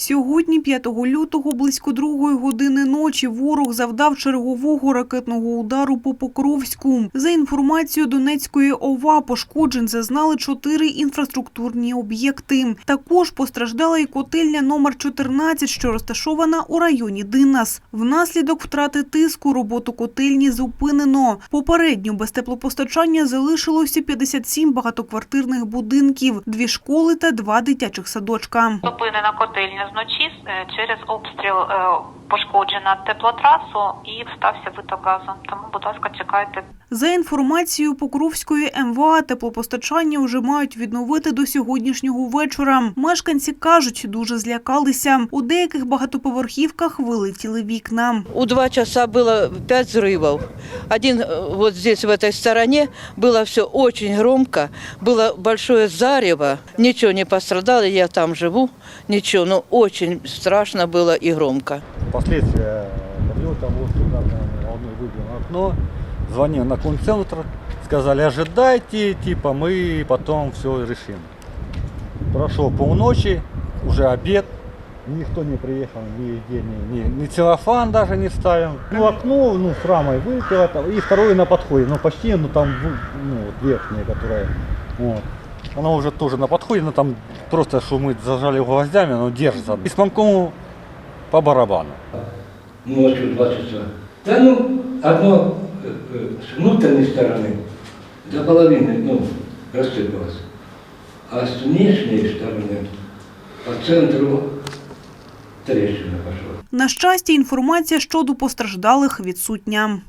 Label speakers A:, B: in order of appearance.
A: Сьогодні, 5 лютого, близько другої години ночі, ворог завдав чергового ракетного удару по Покровську. За інформацією Донецької ОВА, пошкоджень зазнали чотири інфраструктурні об'єкти. Також постраждала і котельня номер 14, що розташована у районі Динас. Внаслідок втрати тиску роботу котельні зупинено. Попередньо без теплопостачання залишилося 57 багатоквартирних будинків, дві школи та два дитячих садочка.
B: Зупинена котельня вночі через обстріл е, пошкоджена теплотрасу і стався виток газу. Тому, будь ласка, чекайте.
A: За інформацією Покровської МВА, теплопостачання вже мають відновити до сьогоднішнього вечора. Мешканці кажуть, дуже злякалися. У деяких багатоповерхівках вилетіли вікна.
C: У два часа было пять взрывов. Один э, вот здесь, в этой стороне, было все очень громко, было большое зарево, ничего не пострадало, я там живу, ничего, но очень страшно было и громко.
D: Последствия подлета воздухоударной волны выбило окно. Звонил на концентр, сказали, ожидайте, типа мы потом все решим. Прошел полночи, уже обед, никто не приехал, нигде, ни, ни, ни целлофан даже не ставим. Ну, окно, ну, с рамой вылетело, и второе на подходе, ну, почти, ну, там, ну, вот, верхнее, которое, вот. Оно уже тоже на подходе, но там просто, что мы зажали гвоздями, оно держится. Исполкому по барабану.
E: ночью два часа. Да ну, одно э, э, с внутренней стороны до половины, ну, рассыпалось. А с внешней стороны по центру трещина пошла.
A: На щастя, інформація щодо постраждалих відсутня.